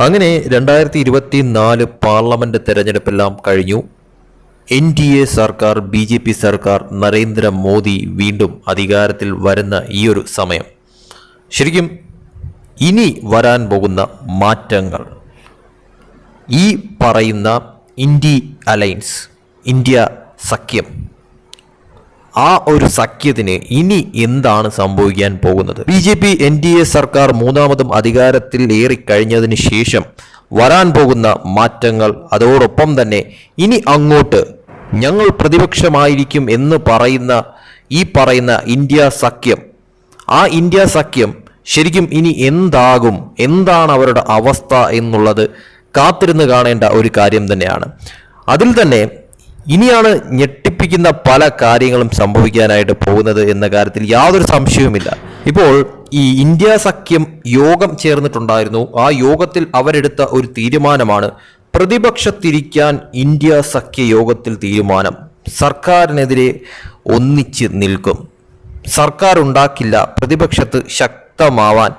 അങ്ങനെ രണ്ടായിരത്തി ഇരുപത്തി നാല് പാർലമെന്റ് തെരഞ്ഞെടുപ്പെല്ലാം കഴിഞ്ഞു. എൻ ഡി എ സർക്കാർ ബി ജെ പി സർക്കാർ നരേന്ദ്രമോദി വീണ്ടും അധികാരത്തിൽ വരുന്ന ഈ ഒരു സമയം. ശരിക്കും ഇനി വരാൻ പോകുന്ന മാറ്റങ്ങൾ. ഈ പറയുന്ന ഇന്ത്യ അലയൻസ് ഇന്ത്യ സഖ്യം ആ ഒരു സഖ്യത്തിന് ഇനി എന്താണ് സംഭവിക്കാൻ പോകുന്നത്? B J P N D A സർക്കാർ മൂന്നാമതും അധികാരത്തിൽ ഏറിക്കഴിഞ്ഞതിന് ശേഷം വരാൻ പോകുന്ന മാറ്റങ്ങൾ അതോടൊപ്പം തന്നെ ഇനി അങ്ങോട്ട് ഞങ്ങൾ പ്രതിപക്ഷമായിരിക്കും എന്ന് പറയുന്ന ഈ പറയുന്ന ഇന്ത്യ സഖ്യം ആ ഇന്ത്യ സഖ്യം ശരിക്കും ഇനി എന്താകും? എന്താണ് അവരുടെ അവസ്ഥ എന്നുള്ളത് കാത്തിരുന്ന് കാണേണ്ട ഒരു കാര്യം തന്നെയാണ്. അതിൽ തന്നെ ഇനിയാണ് ഞെട്ടിപ്പിക്കുന്ന പല കാര്യങ്ങളും സംഭവിക്കാനായിട്ട് പോകുന്നത് എന്ന കാര്യത്തിൽ യാതൊരു സംശയവുമില്ല. ഇപ്പോൾ ഈ ഇന്ത്യ സഖ്യം യോഗം ചേർന്നിട്ടുണ്ടായിരുന്നു. ആ യോഗത്തിൽ അവരെടുത്ത ഒരു തീരുമാനമാണ് പ്രതിപക്ഷത്തിരിക്കാൻ ഇന്ത്യ സഖ്യ യോഗത്തിൽ തീരുമാനം. സർക്കാരിനെതിരെ ഒന്നിച്ച് നിൽക്കും. സർക്കാർ ഉണ്ടാക്കില്ല പ്രതിപക്ഷത്ത് ശക്തമാവാൻ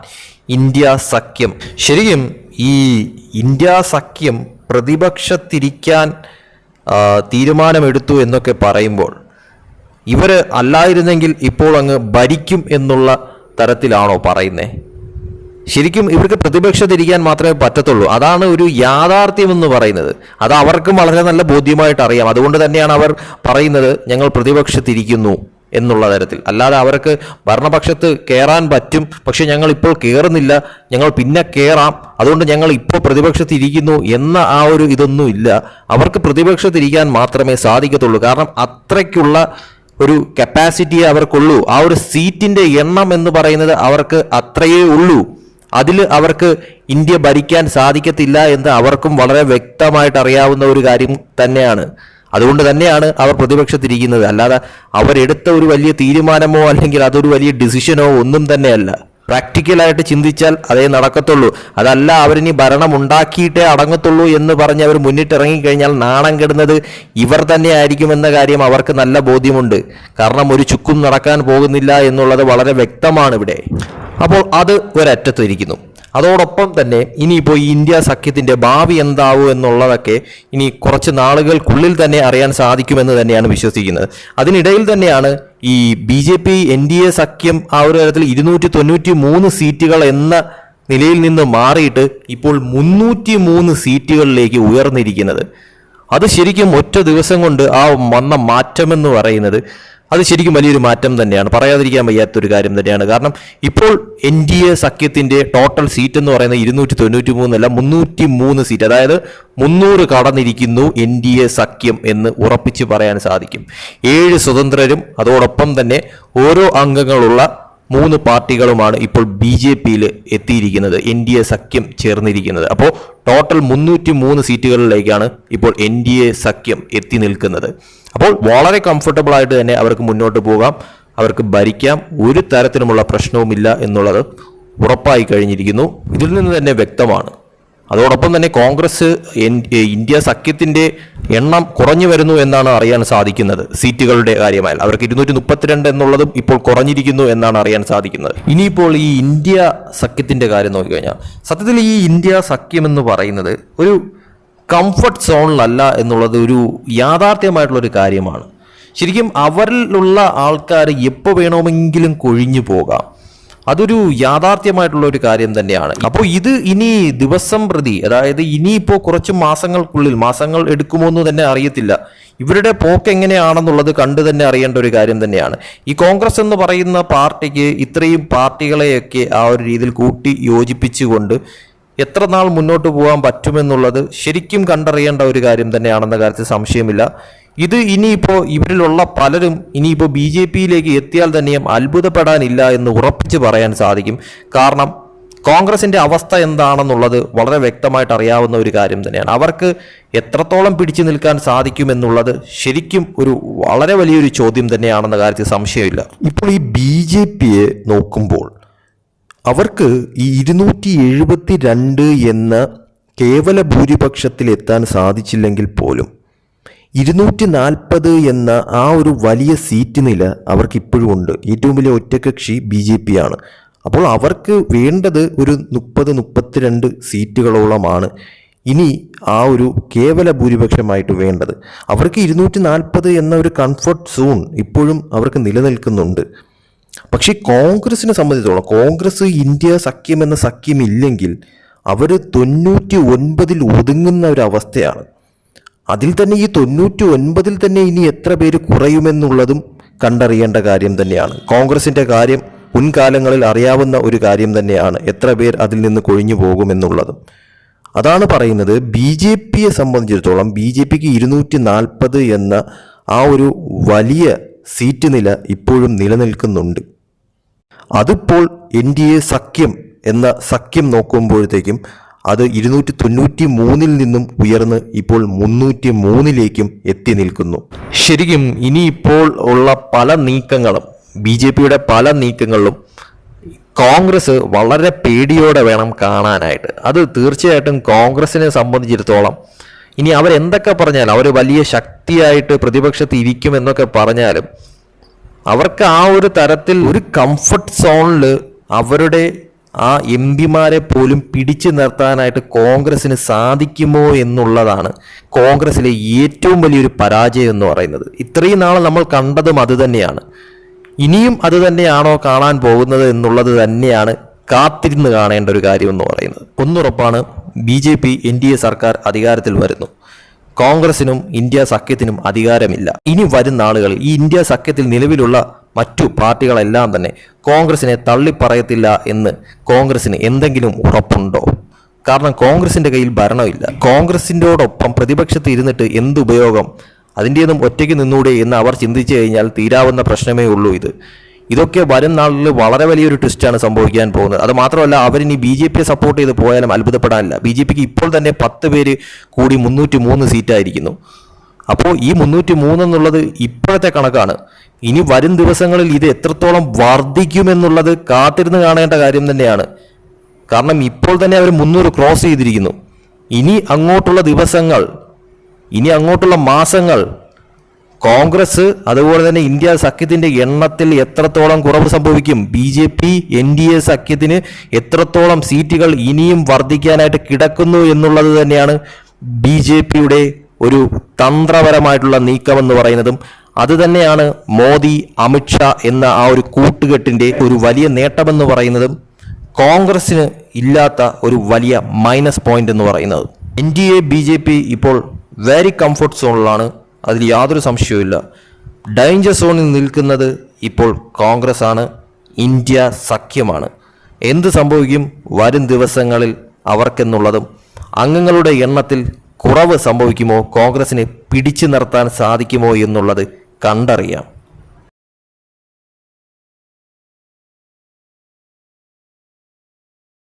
ഇന്ത്യ സഖ്യം. ശരിക്കും ഈ ഇന്ത്യ സഖ്യം പ്രതിപക്ഷത്തിരിക്കാൻ തീരുമാനമെടുത്തു എന്നൊക്കെ പറയുമ്പോൾ ഇവർ അല്ലായിരുന്നെങ്കിൽ ഇപ്പോൾ അങ്ങ് ഭരിക്കും എന്നുള്ള തരത്തിലാണോ പറയുന്നത് ശരിക്കും ഇവർക്ക് പ്രതിപക്ഷത്തിരിക്കാൻ മാത്രമേ പറ്റത്തുള്ളൂ. അതാണ് ഒരു യാഥാർത്ഥ്യം എന്ന് പറയുന്നത്. അത് അവർക്കും വളരെ നല്ല ബോധ്യമായിട്ട് അറിയാം അതുകൊണ്ട് തന്നെയാണ് അവർ പറയുന്നത് ഞങ്ങൾ പ്രതിപക്ഷത്തിരിക്കുന്നു. എന്നുള്ള തരത്തിൽ. അല്ലാതെ അവർക്ക് ഭരണപക്ഷത്ത് കയറാൻ പറ്റും പക്ഷെ ഞങ്ങൾ ഇപ്പോൾ കയറുന്നില്ല ഞങ്ങൾ പിന്നെ കയറാം അതുകൊണ്ട് ഞങ്ങൾ ഇപ്പോൾ പ്രതിപക്ഷത്തിരിക്കുന്നു എന്ന ആ ഒരു ഇതൊന്നും ഇല്ല. അവർക്ക് പ്രതിപക്ഷത്തിരിക്കാൻ മാത്രമേ സാധിക്കത്തുള്ളൂ. കാരണം അത്രയ്ക്കുള്ള ഒരു കപ്പാസിറ്റിയെ അവർക്കുള്ളൂ. ആ ഒരു സീറ്റിന്റെ എണ്ണം എന്ന് പറയുന്നത് അവർക്ക് അത്രയേ ഉള്ളൂ. അതിൽ അവർക്ക് ഇന്ത്യ ഭരിക്കാൻ സാധിക്കത്തില്ല എന്ന് അവർക്കും വളരെ വ്യക്തമായിട്ട് അറിയാവുന്ന ഒരു കാര്യം തന്നെയാണ്. അതുകൊണ്ട് തന്നെയാണ് അവർ പ്രതിപക്ഷത്തിരിക്കുന്നത്. അല്ലാതെ അവരെടുത്ത ഒരു വലിയ തീരുമാനമോ അല്ലെങ്കിൽ അതൊരു വലിയ ഡിസിഷനോ ഒന്നും തന്നെയല്ല. പ്രാക്ടിക്കലായിട്ട് ചിന്തിച്ചാൽ അതേ നടക്കത്തുള്ളൂ. അതല്ല അവരിനി ഭരണം ഉണ്ടാക്കിയിട്ടേ അടങ്ങത്തുള്ളൂ എന്ന് പറഞ്ഞ് അവർ മുന്നിട്ടിറങ്ങിക്കഴിഞ്ഞാൽ നാണം കെടുന്നത് ഇവർ തന്നെ ആയിരിക്കുമെന്ന കാര്യം അവർക്ക് നല്ല ബോധ്യമുണ്ട്. കാരണം ഒരു ചുക്കും നടക്കാൻ പോകുന്നില്ല എന്നുള്ളത് വളരെ വ്യക്തമാണ് ഇവിടെ. അപ്പോൾ അത് ഒരറ്റത്ത് ഇരിക്കുന്നു. അതോടൊപ്പം തന്നെ ഇനിയിപ്പോൾ ഈ ഇന്ത്യ സഖ്യത്തിന്റെ ഭാവി എന്താവും എന്നുള്ളതൊക്കെ ഇനി കുറച്ച് നാളുകൾക്കുള്ളിൽ തന്നെ അറിയാൻ സാധിക്കുമെന്ന് തന്നെയാണ് വിശ്വസിക്കുന്നത്. അതിനിടയിൽ തന്നെയാണ് ഈ B J P N D A സഖ്യം ആ ഒരു തരത്തിൽ ഇരുന്നൂറ്റി തൊണ്ണൂറ്റി മൂന്ന് സീറ്റുകൾ എന്ന നിലയിൽ നിന്ന് മാറിയിട്ട് ഇപ്പോൾ മുന്നൂറ്റി മൂന്ന് സീറ്റുകളിലേക്ക് ഉയർന്നിരിക്കുന്നത്. അത് ശരിക്കും ഒറ്റ ദിവസം കൊണ്ട് ആ വന്ന മാറ്റമെന്ന് പറയുന്നത് അത് ശരിക്കും വലിയൊരു മാറ്റം തന്നെയാണ്. പറയാതിരിക്കാൻ വയ്യാത്തൊരു കാര്യം തന്നെയാണ്. കാരണം ഇപ്പോൾ എൻ ഡി എ സഖ്യത്തിന്റെ ടോട്ടൽ സീറ്റ് എന്ന് പറയുന്നത് ഇരുന്നൂറ്റി തൊണ്ണൂറ്റി മൂന്നല്ല മുന്നൂറ്റി മൂന്ന് സീറ്റ് അതായത് മുന്നൂറ് കടന്നിരിക്കുന്നു എൻ ഡി എ സഖ്യം എന്ന് ഉറപ്പിച്ച് പറയാൻ സാധിക്കും. ഏഴ് സ്വതന്ത്രരും അതോടൊപ്പം തന്നെ ഓരോ അംഗങ്ങളുള്ള മൂന്ന് പാർട്ടികളുമാണ് ഇപ്പോൾ ബി ജെ പിയിൽ എത്തിയിരിക്കുന്നത്. എൻ ഡി എ സഖ്യം ചേർന്നിരിക്കുന്നത്. അപ്പോൾ ടോട്ടൽ മുന്നൂറ്റി മൂന്ന് സീറ്റുകളിലേക്കാണ് ഇപ്പോൾ എൻ ഡി എ സഖ്യം എത്തി നിൽക്കുന്നത്. അപ്പോൾ വളരെ കംഫർട്ടബിൾ ആയിട്ട് തന്നെ അവർക്ക് മുന്നോട്ട് പോകാം. അവർക്ക് ഭരിക്കാം. ഒരു തരത്തിലുമുള്ള പ്രശ്നവുമില്ല എന്നുള്ളത് ഉറപ്പായി കഴിഞ്ഞിരിക്കുന്നു. ഇതിൽ നിന്ന് തന്നെ വ്യക്തമാണ്. അതോടൊപ്പം തന്നെ കോൺഗ്രസ് ഇന്ത്യ സഖ്യത്തിന്റെ എണ്ണം കുറഞ്ഞു വരുന്നു എന്നാണ് അറിയാൻ സാധിക്കുന്നത് സീറ്റുകളുടെ കാര്യമായി അവർക്ക് ഇരുന്നൂറ്റി മുപ്പത്തിരണ്ട് എന്നുള്ളതും ഇപ്പോൾ കുറഞ്ഞിരിക്കുന്നു എന്നാണ് അറിയാൻ സാധിക്കുന്നത്. ഇനിയിപ്പോൾ ഈ ഇന്ത്യ സഖ്യത്തിന്റെ കാര്യം നോക്കിക്കഴിഞ്ഞാൽ സത്യത്തിൽ ഈ ഇന്ത്യ സഖ്യം എന്ന് പറയുന്നത് ഒരു കംഫർട്ട് സോണിലല്ല എന്നുള്ളത് ഒരു യാഥാർത്ഥ്യമായിട്ടുള്ളൊരു കാര്യമാണ്. ശരിക്കും അവരിലുള്ള ആൾക്കാർ എപ്പോൾ വേണമെങ്കിലും കൊഴിഞ്ഞു പോകാം. അതൊരു യാഥാർത്ഥ്യമായിട്ടുള്ള ഒരു കാര്യം തന്നെയാണ്. അപ്പോൾ ഇത് ഇനി ദിവസം പ്രതി അതായത് ഇനിയിപ്പോൾ കുറച്ച് മാസങ്ങൾക്കുള്ളിൽ മാസങ്ങൾ എടുക്കുമോ എന്ന് തന്നെ അറിയത്തില്ല. ഇവരുടെ പോക്ക് എങ്ങനെയാണെന്നുള്ളത് കണ്ടു തന്നെ അറിയേണ്ട ഒരു കാര്യം തന്നെയാണ്. ഈ കോൺഗ്രസ് എന്ന് പറയുന്ന പാർട്ടിക്ക് ഇത്രയും പാർട്ടികളെയൊക്കെ ആ ഒരു രീതിയിൽ കൂട്ടി യോജിപ്പിച്ചുകൊണ്ട് എത്ര നാൾ മുന്നോട്ട് പോകാൻ പറ്റുമെന്നുള്ളത് ശരിക്കും കണ്ടറിയേണ്ട ഒരു കാര്യം തന്നെയാണെന്ന കാര്യത്തിൽ സംശയമില്ല. ഇത് ഇനിയിപ്പോൾ ഇവരിലുള്ള പലരും ഇനിയിപ്പോൾ ബി ജെ പിയിലേക്ക് എത്തിയാൽ തന്നെയും അത്ഭുതപ്പെടാനില്ല എന്ന് ഉറപ്പിച്ച് പറയാൻ സാധിക്കും. കാരണം കോൺഗ്രസിന്റെ അവസ്ഥ എന്താണെന്നുള്ളത് വളരെ വ്യക്തമായിട്ട് അറിയാവുന്ന ഒരു കാര്യം തന്നെയാണ്. അവർക്ക് എത്രത്തോളം പിടിച്ചു നിൽക്കാൻ സാധിക്കുമെന്നുള്ളത് ശരിക്കും ഒരു വളരെ വലിയൊരു ചോദ്യം തന്നെയാണെന്ന കാര്യത്തിൽ സംശയമില്ല. ഇപ്പോൾ ഈ ബി ജെ പിയെ നോക്കുമ്പോൾ അവർക്ക് ഈ ഇരുന്നൂറ്റി എഴുപത്തി രണ്ട് എന്ന കേവല ഭൂരിപക്ഷത്തിൽ എത്താൻ സാധിച്ചില്ലെങ്കിൽ പോലും ഇരുന്നൂറ്റി നാൽപ്പത് എന്ന ആ ഒരു വലിയ സീറ്റ് നില അവർക്ക് ഇപ്പോഴും ഉണ്ട്. ഏറ്റവും വലിയ ഒറ്റകക്ഷി ബി ജെ പി ആണ് അപ്പോൾ അവർക്ക് വേണ്ടത് ഒരു മുപ്പത് മുപ്പത്തിരണ്ട് സീറ്റുകളോളമാണ്. ഇനി ആ ഒരു കേവല ഭൂരിപക്ഷമായിട്ട് വേണ്ടത്. അവർക്ക് ഇരുന്നൂറ്റി നാൽപ്പത് എന്ന ഒരു കംഫർട്ട് സോൺ ഇപ്പോഴും അവർക്ക് നിലനിൽക്കുന്നുണ്ട്. പക്ഷേ കോൺഗ്രസിനെ സംബന്ധിച്ചോളം കോൺഗ്രസ് ഇന്ത്യ സഖ്യം എന്ന സഖ്യം ഇല്ലെങ്കിൽ അവർ തൊണ്ണൂറ്റി ഒൻപതിൽ ഒതുങ്ങുന്ന ഒരു അവസ്ഥയാണ്. അതിൽ തന്നെ ഈ തൊണ്ണൂറ്റി ഒൻപതിൽ തന്നെ ഇനി എത്ര പേര് കുറയുമെന്നുള്ളതും കണ്ടറിയേണ്ട കാര്യം തന്നെയാണ്. കോൺഗ്രസിന്റെ കാര്യം മുൻകാലങ്ങളിൽ അറിയാവുന്ന ഒരു കാര്യം തന്നെയാണ്. എത്ര പേർ അതിൽ നിന്ന് കൊഴിഞ്ഞു പോകുമെന്നുള്ളതും. അതാണ് പറയുന്നത് ബി ജെ പിയെ സംബന്ധിച്ചിടത്തോളം ബി ജെ പിക്ക് ഇരുന്നൂറ്റി നാൽപ്പത് എന്ന ആ ഒരു വലിയ സീറ്റ് നില ഇപ്പോഴും നിലനിൽക്കുന്നുണ്ട്. അതിപ്പോൾ എൻ ഡി എ സഖ്യം എന്ന സഖ്യം നോക്കുമ്പോഴത്തേക്കും അത് ഇരുന്നൂറ്റി തൊണ്ണൂറ്റി മൂന്നിൽ നിന്നും ഉയർന്ന് ഇപ്പോൾ മുന്നൂറ്റി മൂന്നിലേക്കും എത്തി നിൽക്കുന്നു. ശരിക്കും ഇനിയിപ്പോൾ ഉള്ള പല നീക്കങ്ങളും ബി ജെ പിയുടെ പല നീക്കങ്ങളിലും കോൺഗ്രസ് വളരെ പേടിയോടെ വേണം കാണാനായിട്ട്. അത് തീർച്ചയായിട്ടും കോൺഗ്രസിനെ സംബന്ധിച്ചിടത്തോളം ഇനി അവരെന്തൊക്കെ പറഞ്ഞാൽ അവർ വലിയ ശക്തിയായിട്ട് പ്രതിപക്ഷത്ത് ഇരിക്കും എന്നൊക്കെ പറഞ്ഞാലും അവർക്ക് ആ ഒരു തരത്തിൽ ഒരു കംഫർട്ട് സോണിൽ അവരുടെ ആ എം പിമാരെ പോലും പിടിച്ചു നിർത്താനായിട്ട് കോൺഗ്രസ്സിന് സാധിക്കുമോ എന്നുള്ളതാണ് കോൺഗ്രസിലെ ഏറ്റവും വലിയൊരു പരാജയം എന്ന് പറയുന്നത്. ഇത്രയും നാൾ നമ്മൾ കണ്ടതും അത് തന്നെയാണ്. ഇനിയും അത് തന്നെയാണോ കാണാൻ പോകുന്നത് എന്നുള്ളത് തന്നെയാണ് കാത്തിരുന്ന് കാണേണ്ട ഒരു കാര്യം എന്ന് പറയുന്നത്. ഒന്നുറപ്പാണ് B J P N D A സർക്കാർ അധികാരത്തിൽ വരുന്നു. കോൺഗ്രസിനും ഇന്ത്യ സഖ്യത്തിനും അധികാരമില്ല. ഇനി വരുന്ന ആളുകൾ ഈ ഇന്ത്യ സഖ്യത്തിൽ നിലവിലുള്ള മറ്റു പാർട്ടികളെല്ലാം തന്നെ കോൺഗ്രസിനെ തള്ളിപ്പറയത്തില്ല എന്ന് കോൺഗ്രസിന് എന്തെങ്കിലും ഉറപ്പുണ്ടോ? കാരണം കോൺഗ്രസിന്റെ കയ്യിൽ ഭരണമില്ല. കോൺഗ്രസിന്റെയോടൊപ്പം പ്രതിപക്ഷത്ത് ഇരുന്നിട്ട് എന്തുപയോഗം അതിന്റെയൊന്നും ഒറ്റയ്ക്ക് നിന്നൂടെ എന്ന് അവർ ചിന്തിച്ചു കഴിഞ്ഞാൽ തീരാവുന്ന പ്രശ്നമേ ഉള്ളൂ ഇത്. ഇതൊക്കെ വരും നാളിൽ വളരെ വലിയൊരു ട്വിസ്റ്റാണ് സംഭവിക്കാൻ പോകുന്നത്. അത് മാത്രമല്ല അവരിനി ബി ജെ പിയെ സപ്പോർട്ട് ചെയ്ത് പോയാലും അത്ഭുതപ്പെടാനില്ല. ബി ജെ പിക്ക് ഇപ്പോൾ തന്നെ പത്ത് പേര് കൂടി മുന്നൂറ്റി മൂന്ന് സീറ്റായിരിക്കുന്നു അപ്പോൾ ഈ മുന്നൂറ്റി മൂന്ന് എന്നുള്ളത് ഇപ്പോഴത്തെ കണക്കാണ്. ഇനി വരും ദിവസങ്ങളിൽ ഇത് എത്രത്തോളം വർദ്ധിക്കുമെന്നുള്ളത് കാത്തിരുന്ന് കാണേണ്ട കാര്യം തന്നെയാണ്. കാരണം ഇപ്പോൾ തന്നെ അവർ മുന്നൂറ് ക്രോസ് ചെയ്തിരിക്കുന്നു. ഇനി അങ്ങോട്ടുള്ള ദിവസങ്ങൾ ഇനി അങ്ങോട്ടുള്ള മാസങ്ങൾ കോൺഗ്രസ് അതുപോലെ തന്നെ ഇന്ത്യ സഖ്യത്തിന്റെ എണ്ണത്തിൽ എത്രത്തോളം കുറവ് സംഭവിക്കും B J P N D A സഖ്യത്തിന് എത്രത്തോളം സീറ്റുകൾ ഇനിയും വർദ്ധിക്കാനായിട്ട് കിടക്കുന്നു എന്നുള്ളത് തന്നെയാണ് ബി ജെ പിയുടെ ഒരു തന്ത്രപരമായിട്ടുള്ള നീക്കമെന്ന് പറയുന്നതും അത് തന്നെയാണ് മോദി അമിത്ഷാ എന്ന ആ ഒരു കൂട്ടുകെട്ടിന്റെ ഒരു വലിയ നേട്ടമെന്ന് പറയുന്നതും കോൺഗ്രസ്സിന് ഇല്ലാത്ത ഒരു വലിയ മൈനസ് പോയിന്റ് എന്ന് പറയുന്നത്. N D A B J P ഇപ്പോൾ വെരി കംഫർട്ട് സോണിലാണ് അതിൽ യാതൊരു സംശയവുമില്ല ഡേഞ്ചർ സോണിൽ നിൽക്കുന്നത് ഇപ്പോൾ കോൺഗ്രസ് ആണ്. ഇന്ത്യ സഖ്യമാണ്. എന്ത് സംഭവിക്കും? വരും ദിവസങ്ങളിൽ അവർക്കെന്നുള്ളതും അംഗങ്ങളുടെ എണ്ണത്തിൽ കുറവ് സംഭവിക്കുമോ? കോൺഗ്രസിനെ പിടിച്ചു നിർത്താൻ സാധിക്കുമോ എന്നുള്ളത് കണ്ടറിയാം.